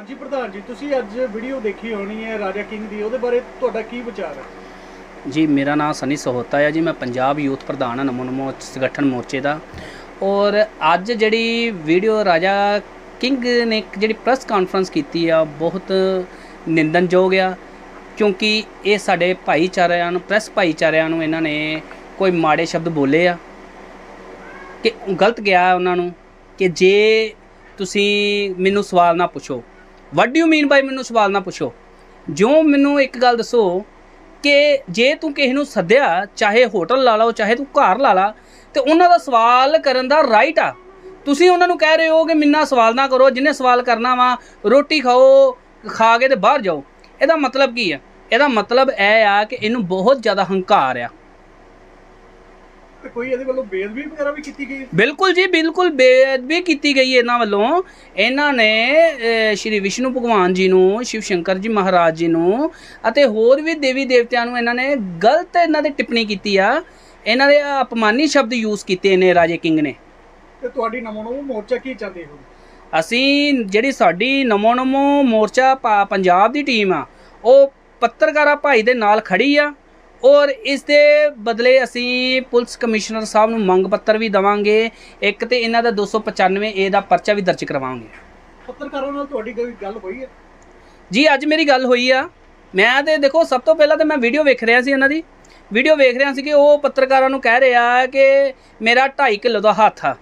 ਹਾਂਜੀ ਪ੍ਰਧਾਨ ਜੀ, ਤੁਸੀਂ ਅੱਜ ਵੀਡੀਓ ਦੇਖੀ ਹੋਣੀ ਹੈ ਰਾਜਾ ਕਿੰਗ ਦੀ, ਉਹਦੇ ਬਾਰੇ ਤੁਹਾਡਾ ਕੀ ਵਿਚਾਰ ਹੈ? ਜੀ, ਮੇਰਾ ਨਾਮ ਸਨੀ ਸਹੋਤਾ ਹੈ ਜੀ, ਮੈਂ ਪੰਜਾਬ ਯੂਥ ਪ੍ਰਧਾਨ ਹਾਂ, ਨਮੋ ਨਮੋ ਸੰਗਠਨ ਮੋਰਚੇ ਦਾ। ਔਰ ਅੱਜ ਜਿਹੜੀ ਵੀਡੀਓ ਰਾਜਾ ਕਿੰਗ ਨੇ ਇੱਕ ਜਿਹੜੀ ਪ੍ਰੈਸ ਕਾਨਫਰੰਸ ਕੀਤੀ ਆ, ਬਹੁਤ ਨਿੰਦਨਯੋਗ ਆ, ਕਿਉਂਕਿ ਇਹ ਸਾਡੇ ਭਾਈਚਾਰਿਆਂ ਨੂੰ ਪ੍ਰੈਸ ਭਾਈਚਾਰਿਆਂ ਨੂੰ ਇਹਨਾਂ ਨੇ ਕੋਈ ਮਾੜੇ ਸ਼ਬਦ ਬੋਲੇ ਆ, ਕਿ ਗਲਤ ਗਿਆ ਉਹਨਾਂ ਨੂੰ, ਕਿ ਜੇ ਤੁਸੀਂ ਮੈਨੂੰ ਸਵਾਲ ਨਾ ਪੁੱਛੋ ਵਾਟ ਡੂ ਯੂ ਮੀਨ ਬਾਈ ਮੈਨੂੰ ਸਵਾਲ ਨਾ ਪੁੱਛੋ? ਜੋ ਮੈਨੂੰ ਇੱਕ ਗੱਲ ਦੱਸੋ ਕਿ ਜੇ ਤੂੰ ਕਿਸੇ ਨੂੰ ਸੱਦਿਆ, ਚਾਹੇ ਹੋਟਲ ਲਾ ਲਓ, ਚਾਹੇ ਤੂੰ ਘਰ ਲਾ ਲਾ, ਤੇ ਉਹਨਾਂ ਦਾ ਸਵਾਲ ਕਰਨ ਦਾ ਰਾਈਟ ਆ। ਤੁਸੀਂ ਉਹਨਾਂ ਨੂੰ ਕਹਿ ਰਹੇ ਹੋ ਕਿ ਮਿੰਨਾ ਸਵਾਲ ਨਾ ਕਰੋ, ਜਿੰਨੇ ਸਵਾਲ ਕਰਨਾ ਵਾ, ਰੋਟੀ ਖਾਓ, ਖਾ ਕੇ ਤੇ ਬਾਹਰ ਜਾਓ। ਇਹਦਾ ਮਤਲਬ ਕੀ ਆ? ਇਹਦਾ ਮਤਲਬ ਇਹ ਆ ਕਿ ਇਹਨੂੰ ਬਹੁਤ ਜ਼ਿਆਦਾ ਹੰਕਾਰ ਆ। ਤੇ ਕੋਈ ਇਹਦੇ ਵੱਲੋਂ ਬੇਅਦਬੀ ਵਗੈਰਾ ਵੀ ਕੀਤੀ ਗਈ ਹੈ? ਬਿਲਕੁਲ ਜੀ ਬਿਲਕੁਲ ਬੇਅਦਬੀ ਕੀਤੀ ਗਈ ਇਹਨਾਂ ਵੱਲੋਂ। ਇਹਨਾਂ ਨੇ ਸ਼੍ਰੀ ਵਿਸ਼ਨੂੰ ਭਗਵਾਨ ਜੀ ਨੂੰ ਸ਼ਿਵ ਸ਼ੰਕਰ ਜੀ ਮਹਾਰਾਜ ਜੀ ਨੂੰ ਅਤੇ ਹੋਰ ਵੀ ਦੇਵੀ ਦੇਵਤਿਆਂ ਨੂੰ ਇਹਨਾਂ ਨੇ ਗਲਤ ਇਹਨਾਂ ਦੇ ਟਿੱਪਣੀ ਕੀਤੀ ਆ। ਇਹਨਾਂ ਦੇ ਅਪਮਾਨੀ ਸ਼ਬਦ ਯੂਜ਼ ਕੀਤੇ ਨੇ ਰਾਜੇ ਕਿੰਗ ਨੇ। ਤੇ ਤੁਹਾਡੀ ਨਮੋ ਨਮੋ ਮੋਰਚਾ ਕੀ ਚਾਹੁੰਦੇ ਹੋ? ਅਸੀਂ ਜਿਹੜੀ ਸਾਡੀ ਨਮੋ ਨਮੋ ਮੋਰਚਾ ਪੰਜਾਬ ਦੀ ਟੀਮ ਆ ਉਹ ਪੱਤਰਕਾਰਾ ਭਾਈ ਦੇ ਨਾਲ ਖੜੀ ਆ। ਔਰ ਇਸ ਦੇ ਬਦਲੇ ਅਸੀਂ ਪੁਲਿਸ ਕਮਿਸ਼ਨਰ ਸਾਹਿਬ ਨੂੰ ਮੰਗ ਪੱਤਰ ਵੀ ਦਵਾਂਗੇ ਇੱਕ ਤੇ ਇਹਨਾਂ ਦਾ 295 ਏ ਦਾ ਪਰਚਾ ਵੀ ਦਰਜ ਕਰਵਾਵਾਂਗੇ। ਪੱਤਰਕਾਰਾਂ ਨਾਲ ਤੁਹਾਡੀ ਕੋਈ ਗੱਲ ਹੋਈ ਹੈ? ਜੀ ਅੱਜ ਮੇਰੀ ਗੱਲ ਹੋਈ ਆ। ਮੈਂ ਤੇ ਦੇਖੋ ਸਭ ਤੋਂ ਪਹਿਲਾਂ ਤਾਂ ਮੈਂ ਵੀਡੀਓ ਵੇਖ ਰਿਹਾ ਸੀ ਇਹਨਾਂ ਦੀ। ਵੀਡੀਓ ਵੇਖ ਰਿਹਾ ਸੀ ਕਿ ਉਹ ਪੱਤਰਕਾਰਾਂ ਨੂੰ ਕਹਿ ਰਿਹਾ ਕਿ ਮੇਰਾ 2.5 ਕਿਲੋ ਦਾ ਹੱਥ ਆ।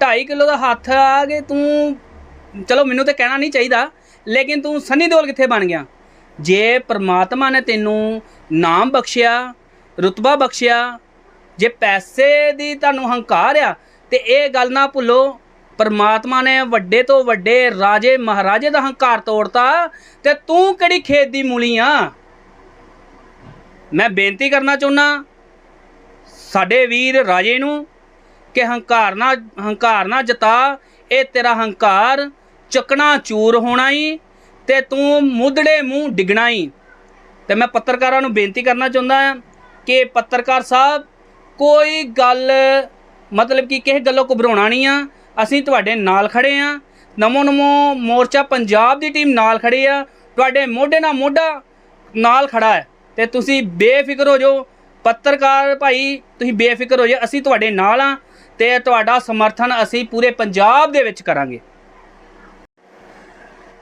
2.5 ਕਿਲੋ ਦਾ ਹੱਥ ਆ ਕਿ ਤੂੰ ਚਲੋ ਮੈਨੂੰ ਤੇ ਕਹਿਣਾ ਨਹੀਂ ਚਾਹੀਦਾ ਲੇਕਿਨ ਤੂੰ ਸਨੀ ਦਿਓਲ ਕਿੱਥੇ ਬਣ ਗਿਆ? ਜੇ ਪ੍ਰਮਾਤਮਾ ਨੇ ਤੈਨੂੰ ਨਾਮ ਬਖਸ਼ਿਆ, ਰੁਤਬਾ ਬਖਸ਼ਿਆ, ਜੇ ਪੈਸੇ ਦੀ ਤੁਹਾਨੂੰ ਹੰਕਾਰ ਆ, ਤੇ ਇਹ ਗੱਲ ਨਾ ਭੁੱਲੋ, ਪਰਮਾਤਮਾ ਨੇ ਵੱਡੇ ਤੋਂ ਵੱਡੇ ਰਾਜੇ ਮਹਾਰਾਜੇ ਦਾ ਹੰਕਾਰ ਤੋੜਤਾ ਤੇ ਤੂੰ ਕਿਹੜੀ ਖੇਤ ਦੀ ਮੂਲੀ ਆ? ਮੈਂ ਬੇਨਤੀ ਕਰਨਾ ਚਾਹੁੰਦਾ ਸਾਡੇ ਵੀਰ ਰਾਜੇ ਨੂੰ ਕਿ ਹੰਕਾਰ ਨਾ ਹੰਕਾਰ ਨਾ ਜਤਾ, ਇਹ ਤੇਰਾ ਹੰਕਾਰ ਚੱਕਣਾ ਚੂਰ ਹੋਣਾ ਹੀ ਤੇ ਤੂੰ ਮੁੱਦੜੇ ਮੂੰਹ ਡਿੱਗਣਾ ਹੀ ਤੇ ਮੈਂ ਪੱਤਰਕਾਰਾਂ ਨੂੰ ਬੇਨਤੀ ਕਰਨਾ ਚਾਹੁੰਦਾ ਹਾਂ ਕਿ ਪੱਤਰਕਾਰ ਸਾਹਿਬ, ਕੋਈ ਗੱਲ, ਮਤਲਬ ਕਿ ਕਿਸੇ ਗੱਲੋਂ ਘਬਰਾਉਣਾ ਨਹੀਂ ਆ। ਅਸੀਂ ਤੁਹਾਡੇ ਨਾਲ ਖੜੇ ਆ। ਨਮੋ ਨਮੋ ਮੋਰਚਾ ਪੰਜਾਬ ਦੀ ਟੀਮ ਨਾਲ ਖੜੀ ਆ। ਤੁਹਾਡੇ ਮੋਢੇ ਨਾਲ ਮੋਢਾ ਨਾਲ ਖੜਾ ਹੈ। ਤੇ ਤੁਸੀਂ ਬੇਫਿਕਰ ਹੋ ਜਾਓ। ਪੱਤਰਕਾਰ ਭਾਈ, ਤੁਸੀਂ ਬੇਫਿਕਰ ਹੋ ਜਾਓ। ਅਸੀਂ ਤੁਹਾਡੇ ਨਾਲ ਆ ਤੇ ਤੁਹਾਡਾ ਸਮਰਥਨ ਅਸੀਂ ਪੂਰੇ ਪੰਜਾਬ ਦੇ ਵਿੱਚ ਕਰਾਂਗੇ।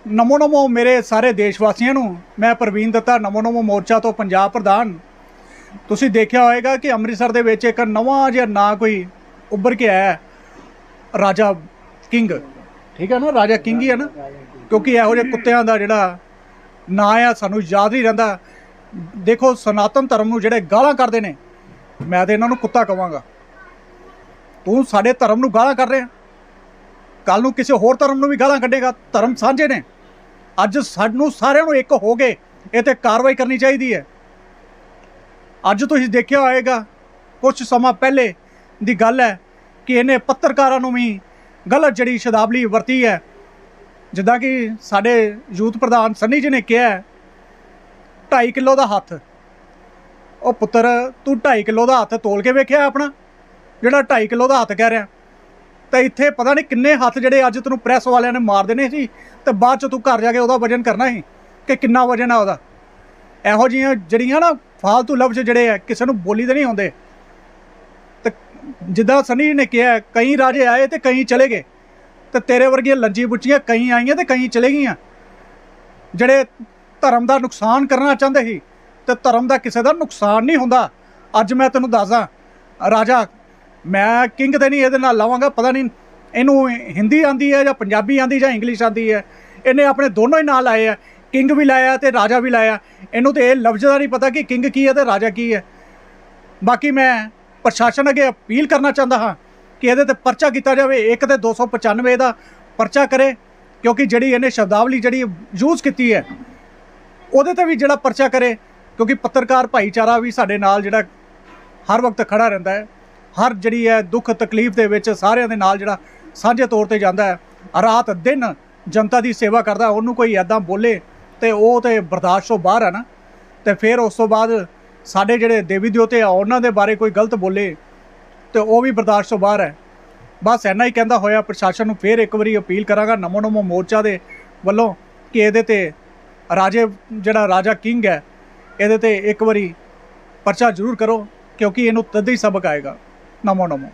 ਨਮੋ ਨਮੋ ਮੇਰੇ ਸਾਰੇ ਦੇਸ਼ ਵਾਸੀਆਂ ਨੂੰ ਮੈਂ ਪ੍ਰਵੀਨ ਦੱਤਾ, ਨਮੋ ਨਮੋ ਮੋਰਚਾ ਤੋਂ ਪੰਜਾਬ ਪ੍ਰਧਾਨ। ਤੁਸੀਂ ਦੇਖਿਆ ਹੋਵੇਗਾ ਕਿ ਅੰਮ੍ਰਿਤਸਰ ਦੇ ਵਿੱਚ ਇੱਕ ਨਵਾਂ ਜਿਹਾ ਨਾਂ ਕੋਈ ਉੱਭਰ ਕੇ ਆਇਆ ਰਾਜਾ ਕਿੰਗ। ਠੀਕ ਹੈ ਨਾ, ਰਾਜਾ ਕਿੰਗ ਹੀ ਹੈ ਨਾ, ਕਿਉਂਕਿ ਇਹੋ ਜਿਹੇ ਕੁੱਤਿਆਂ ਦਾ ਜਿਹੜਾ ਨਾਂ ਆ, ਸਾਨੂੰ ਯਾਦ ਨਹੀਂ ਰਹਿੰਦਾ। ਦੇਖੋ, ਸਨਾਤਨ ਧਰਮ ਨੂੰ ਜਿਹੜੇ ਗਾਲਾਂ ਕਰਦੇ ਨੇ, ਮੈਂ ਤੇ ਇਹਨਾਂ ਨੂੰ ਕੁੱਤਾ ਕਵਾਂਗਾ। ਤੂੰ ਸਾਡੇ ਧਰਮ ਨੂੰ ਗਾਲਾਂ ਕਰ ਰਿਹਾ ਕੱਲ ਨੂੰ ਕਿਸੇ ਹੋਰ ਧਰਮ ਨੂੰ ਵੀ ਗਾਲਾਂ ਕੱਢੇਗਾ, ਧਰਮ ਸਾਂਝੇ ਨੇ। ਅੱਜ ਸਾਨੂੰ ਸਾਰਿਆਂ ਨੂੰ ਇੱਕ ਹੋ ਕੇ ਇਹ ਤੇ ਕਾਰਵਾਈ ਕਰਨੀ ਚਾਹੀਦੀ ਹੈ। ਅੱਜ ਤੁਸੀਂ ਦੇਖਿਆ ਹੋਏਗਾ ਕੁਝ ਸਮਾਂ ਪਹਿਲੇ ਦੀ ਗੱਲ ਹੈ ਕਿ ਇਹਨੇ ਪੱਤਰਕਾਰਾਂ ਨੂੰ ਵੀ ਗਲਤ ਜਿਹੜੀ ਸ਼ਬਦਾਵਲੀ ਵਰਤੀ ਹੈ। ਜਿੱਦਾਂ ਕਿ ਸਾਡੇ ਯੂਥ ਪ੍ਰਧਾਨ ਸੰਨੀ ਜੀ ਨੇ ਕਿਹਾ ਹੈ, 2.5 ਕਿਲੋ ਦਾ ਹੱਥ। ਉਹ ਪੁੱਤਰ ਤੂੰ 2.5 ਕਿਲੋ ਦਾ ਹੱਥ ਤੋਲ ਕੇ ਵੇਖਿਆ ਆਪਣਾ? ਜਿਹੜਾ 2.5 ਕਿਲੋ ਦਾ ਹੱਥ ਕਹਿ ਰਿਹਾ। ਤਾਂ ਇੱਥੇ ਪਤਾ ਨਹੀਂ ਕਿੰਨੇ ਹੱਥ ਜਿਹੜੇ ਅੱਜ ਤੈਨੂੰ ਪ੍ਰੈਸ ਵਾਲਿਆਂ ਨੇ ਮਾਰ ਦੇਣੇ ਸੀ ਤੇ ਬਾਅਦ ਚ ਤੂੰ ਘਰ ਜਾ ਕੇ ਉਹਦਾ ਵਜਨ ਕਰਨਾ ਸੀ ਕਿ ਕਿੰਨਾ ਵਜਨ ਆ ਉਹਦਾ। ਇਹੋ ਜਿਹੀਆਂ ਜਿਹੜੀਆਂ ਨਾ ਫਾਲਤੂ ਲਫ਼ਜ਼ ਜਿਹੜੇ ਆ, ਕਿਸੇ ਨੂੰ ਬੋਲੀ ਦੇ ਨਹੀਂ ਹੁੰਦੇ ਤੇ ਜਿੱਦਾਂ ਸਨੀ ਨੇ ਕਿਹਾ, ਕਈ ਰਾਜੇ ਆਏ ਤੇ ਕਈ ਚਲੇ ਗਏ। ਤੇ ਤੇਰੇ ਵਰਗੀਆਂ ਲੰਜੀ ਬੁੱਚੀਆਂ ਕਈ ਆਈਆਂ ਤੇ ਕਈ ਚਲੇ ਗਈਆਂ। ਜਿਹੜੇ ਧਰਮ ਦਾ ਨੁਕਸਾਨ ਕਰਨਾ ਚਾਹੁੰਦੇ ਸੀ, ਤੇ ਧਰਮ ਦਾ ਕਿਸੇ ਦਾ ਨੁਕਸਾਨ ਨਹੀਂ ਹੁੰਦਾ। ਅੱਜ ਮੈਂ ਤੈਨੂੰ ਦੱਸਦਾ, ਰਾਜਾ ਮੈਂ ਕਿੰਗ ਤੇ ਨਹੀਂ ਇਹਦੇ ਨਾਲ ਲਾਵਾਂਗਾ, ਪਤਾ ਨਹੀਂ ਇਹਨੂੰ ਹਿੰਦੀ ਆਂਦੀ ਹੈ ਜਾਂ ਪੰਜਾਬੀ ਆਂਦੀ ਜਾਂ ਇੰਗਲਿਸ਼ ਆਂਦੀ ਹੈ। ਇਹਨੇ ਆਪਣੇ ਦੋਨੋਂ ਹੀ ਨਾਲ ਲਾਏ ਆ, ਕਿੰਗ ਵੀ ਲਾਇਆ ਤੇ ਰਾਜਾ ਵੀ ਲਾਇਆ। ਇਹਨੂੰ ਤੇ ਇਹ ਲਫ਼ਜ਼ ਦਾ ਨਹੀਂ ਪਤਾ ਕਿ ਕਿੰਗ ਕੀ ਹੈ ਤੇ ਰਾਜਾ ਕੀ ਹੈ। ਬਾਕੀ ਮੈਂ ਪ੍ਰਸ਼ਾਸਨ ਅੱਗੇ ਅਪੀਲ ਕਰਨਾ ਚਾਹੁੰਦਾ ਹਾਂ ਕਿ ਇਹਦੇ ਤੇ ਪਰਚਾ ਕੀਤਾ ਜਾਵੇ, ਇੱਕ ਤੇ 295 ਦਾ ਪਰਚਾ ਕਰੇ, ਕਿਉਂਕਿ ਜਿਹੜੀ ਇਹਨੇ ਸ਼ਬਦਾਵਲੀ ਜਿਹੜੀ ਯੂਜ਼ ਕੀਤੀ ਹੈ, ਉਹਦੇ ਤੇ ਵੀ ਜਿਹੜਾ ਪਰਚਾ ਕਰੇ, ਕਿਉਂਕਿ ਪੱਤਰਕਾਰ ਭਾਈਚਾਰਾ ਵੀ ਸਾਡੇ ਨਾਲ ਜਿਹੜਾ ਹਰ ਵਕਤ ਖੜਾ ਰਹਿੰਦਾ ਹੈ। ਹਰ ਜਿਹੜੀ ਹੈ ਦੁੱਖ ਤਕਲੀਫ ਦੇ ਵਿੱਚ ਸਾਰਿਆਂ ਦੇ ਨਾਲ ਜਿਹੜਾ ਸਾਂਝੇ ਤੌਰ ਤੇ ਜਾਂਦਾ ਹੈ, ਰਾਤ ਦਿਨ ਜਨਤਾ ਦੀ ਸੇਵਾ ਕਰਦਾ, ਉਹਨੂੰ ਕੋਈ ਐਦਾਂ ਬੋਲੇ ਤੇ ਉਹ ਤੇ ਬਰਦਾਸ਼ਤ ਤੋਂ ਬਾਹਰ ਹੈ ਨਾ। ਤੇ ਫਿਰ ਉਸ ਤੋਂ ਬਾਅਦ ਸਾਡੇ ਜਿਹੜੇ ਦੇਵੀ ਦੇਵਤੇ ਆ, ਉਹਨਾਂ ਦੇ ਬਾਰੇ ਕੋਈ ਗਲਤ ਬੋਲੇ ਤੇ ਉਹ ਵੀ ਬਰਦਾਸ਼ਤ ਤੋਂ ਬਾਹਰ ਹੈ। ਬਸ ਇੰਨਾ ਹੀ ਕਹਿੰਦਾ ਹੋਇਆ, ਪ੍ਰਸ਼ਾਸਨ ਨੂੰ ਫਿਰ ਇੱਕ ਵਾਰੀ ਅਪੀਲ ਕਰਾਂਗਾ, ਨਮੋ ਨਮੋ ਮੋਰਚਾ ਦੇ ਵੱਲੋਂ ਕਿ ਇਹਦੇ ਤੇ ਰਾਜੇ, ਜਿਹੜਾ ਰਾਜਾ ਕਿੰਗ ਹੈ, ਇਹਦੇ ਤੇ ਇੱਕ ਵਾਰੀ ਪਰਚਾ ਜ਼ਰੂਰ ਕਰੋ, ਕਿਉਂਕਿ ਇਹਨੂੰ ਤਦ ਹੀ ਸਬਕ ਆਏਗਾ। ਨਮੋ ਨਮੋ